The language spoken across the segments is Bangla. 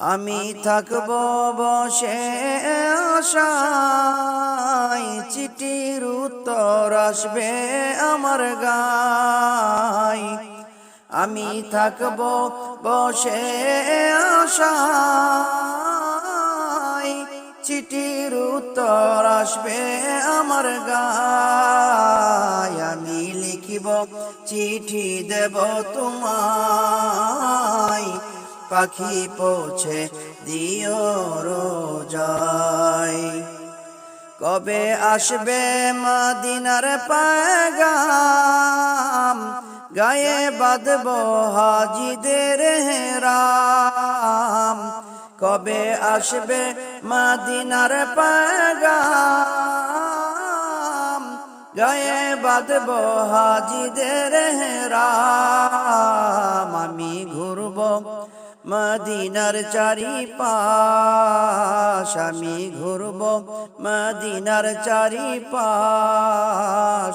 আমি থাকব বসে আশায়। চিঠির উত্তর আসবে আমার গায়। আমি থাকব বসে আশায়। চিঠির উত্তর আসবে আমার গায়। আমি লিখিব চিঠি দেব তোমায়। পাখি পৌঁছে দিও রোজাই কবে আসবে মাদিনার পাগাম গায়ে বাঁধব হাজিদের রাম কবে আসবে মাদিনার পাগাম গায়ে বাঁধব হাজিদের রাম মদিনার চারি পাশ আমি ঘুরব মদিনার চারি পাশ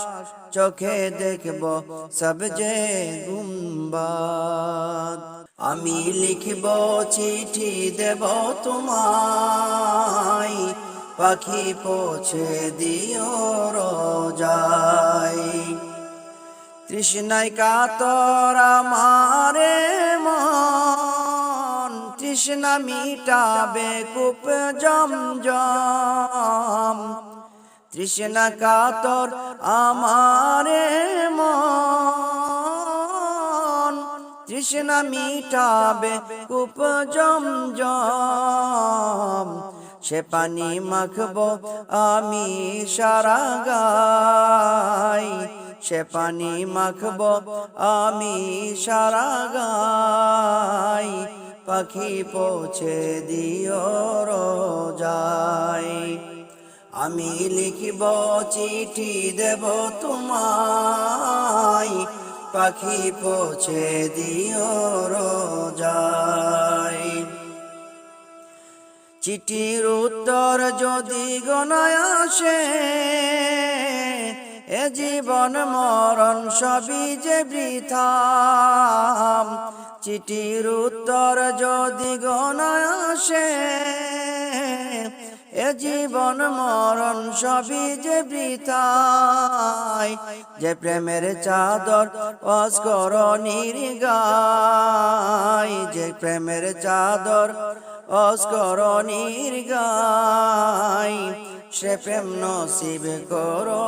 চোখে দেখব সব গুম্বাদ। আমি লিখব চিঠি দেব তোমায়, পাখি পৌঁছে দিও রোজাই তৃষ্ণায় কাতর আমারে তৃষ্ণা মিটাবে কূপ জম জম তৃষ্ণা কাতর আমারে মন। তৃষ্ণা মিটাবে কূপ জম জম সে পানি মাখব আমি সারা গাই। সে পানি মাখব আমি সারা গাই। পাখি পৌঁছে দিও রোজাই আমি লিখিব চিঠি দেব তোমায়, পাখি পৌঁছে দিও রোজাই চিঠির উত্তর যদি গনায় আসে এ জীবন মরণ সবই যে বৃথা। চিঠির উত্তর যদি আসে, এ জীবন মরণ সবই যে বৃথায় যে প্রেমের চাদর অস্কর নির্গায় যে প্রেমের চাদর অস্করণীর গাই সে প্রেম নসিব করো